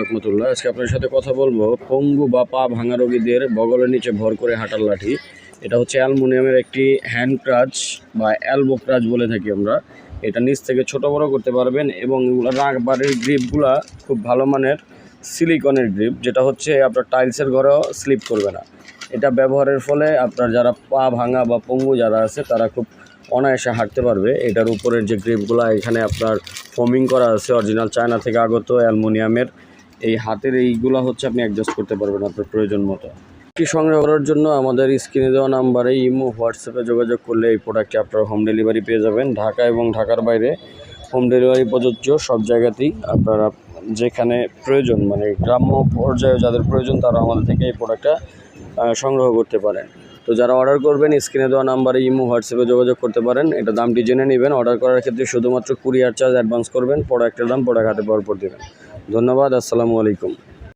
রহমতুল্লাহ। আজকে আপনার সাথে কথা বলব পঙ্গু বা পা ভাঙা রোগীদের বগলের নিচে ভর করে হাঁটার লাঠি। এটা হচ্ছে অ্যালুমিনিয়ামের একটি হ্যান্ড ক্রাচ বা অ্যালবো ক্রাচ বলে থাকি আমরা। এটা নিচ থেকে ছোট বড় করতে পারবেন এবং এগুলো রাখবারের গ্রিপগুলা খুব ভালো মানের সিলিকনের গ্রিপ, যেটা হচ্ছে আপনার টাইলসের ঘরেও স্লিপ করবে না। এটা ব্যবহারের ফলে আপনার যারা পা ভাঙা বা পঙ্গু যারা আছে, তারা খুব অনায়াসে হাঁটতে পারবে। এটার উপরের যে গ্রিপগুলো, এখানে আপনার ফোমিং করা আছে, অরিজিনাল চায়না থেকে আগত অ্যালুমিনিয়ামের এই হাতের এইগুলো হচ্ছে আপনি অ্যাডজাস্ট করতে পারবেন আপনার প্রয়োজন মতো। এটি সংগ্রহ করার জন্য আমাদের স্ক্রিনে দেওয়া নাম্বারে ইমো, হোয়াটসঅ্যাপে যোগাযোগ করলে এই প্রোডাক্টটি আপনার হোম ডেলিভারি পেয়ে যাবেন। ঢাকা এবং ঢাকার বাইরে হোম ডেলিভারি প্রযোজ্য, সব জায়গাতেই আপনারা যেখানে প্রয়োজন মানে গ্রাম্য পর্যায়ে যাদের প্রয়োজন তারা আমাদের থেকে এই প্রোডাক্টটা সংগ্রহ করতে পারেন। তো যারা অর্ডার করবেন স্ক্রিনে দেওয়া নাম্বারে ইমো হোয়াটসঅ্যাপে যোগাযোগ করতে পারেন। এটা দামটি জেনে নেবেন। অর্ডার করার ক্ষেত্রে শুধুমাত্র কুরিয়ার চার্জ অ্যাডভান্স করবেন প্রোডাক্টের দাম প্রোডাক্ট হাতে পরপর পর দেবেন। ধন্যবাদ, আসসালামু আলাইকুম।